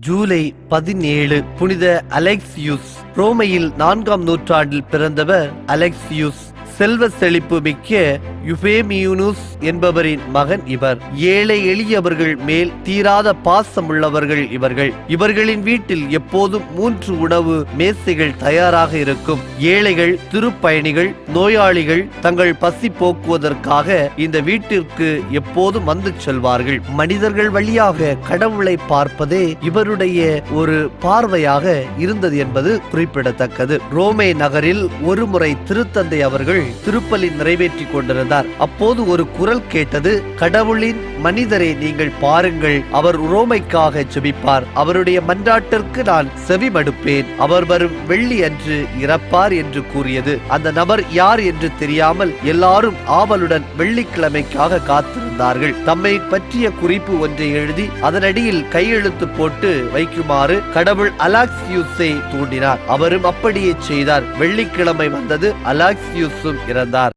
ஜூலை பதினேழு புனித அலெக்சியுஸ் ரோமையில் நான்காம் நூற்றாண்டில் பிறந்தவர் அலெக்சியுஸ். செல்வ செழிப்பு மிக்க யுபேமியூனுஸ் என்பவரின் மகன் இவர். ஏழை எளியவர்கள் மேல் தீராத பாசம் உள்ளவர்கள் இவர்கள். இவர்களின் வீட்டில் எப்போதும் மூன்று உணவு மேசைகள் தயாராக இருக்கும். ஏழைகள் திருப்பயணிகள் நோயாளிகள் தங்கள் பசி போக்குவதற்காக இந்த வீட்டிற்கு எப்போதும் வந்து செல்வார்கள். மனிதர்கள் வழியாக கடவுளை பார்ப்பதே இவருடைய ஒரு பார்வையாக இருந்தது என்பது குறிப்பிடத்தக்கது. ரோமே நகரில் ஒருமுறை திருத்தந்தை அவர்கள் திருப்பலி நிறைவேற்றிக் கொண்டிருந்தார். அப்போது ஒரு குரல் கேட்டது கடவுளின் மனிதரை நீங்கள் பாருங்கள் அவர் உரோமைக்காக ஜெபிப்பார். அவருடைய மன்றாட்டிற்கு நான் செவிமடுப்பேன். அவர் வரும் வெள்ளி அன்று இறப்பார் என்று கூறியது. அந்த நபர் யார் என்று தெரியாமல் எல்லாரும் ஆவலுடன் வெள்ளிக்கிழமைக்காக காத்திருந்தார்கள். தம்மை பற்றிய குறிப்பு ஒன்றை எழுதி அதனடியில் கையெழுத்து போட்டு வைக்குமாறு கடவுள் அலாக்சியூஸை தூண்டினார். அவரும் அப்படியே செய்தார். வெள்ளிக்கிழமை வந்தது அலாக்சியூஸும் இறந்தார்.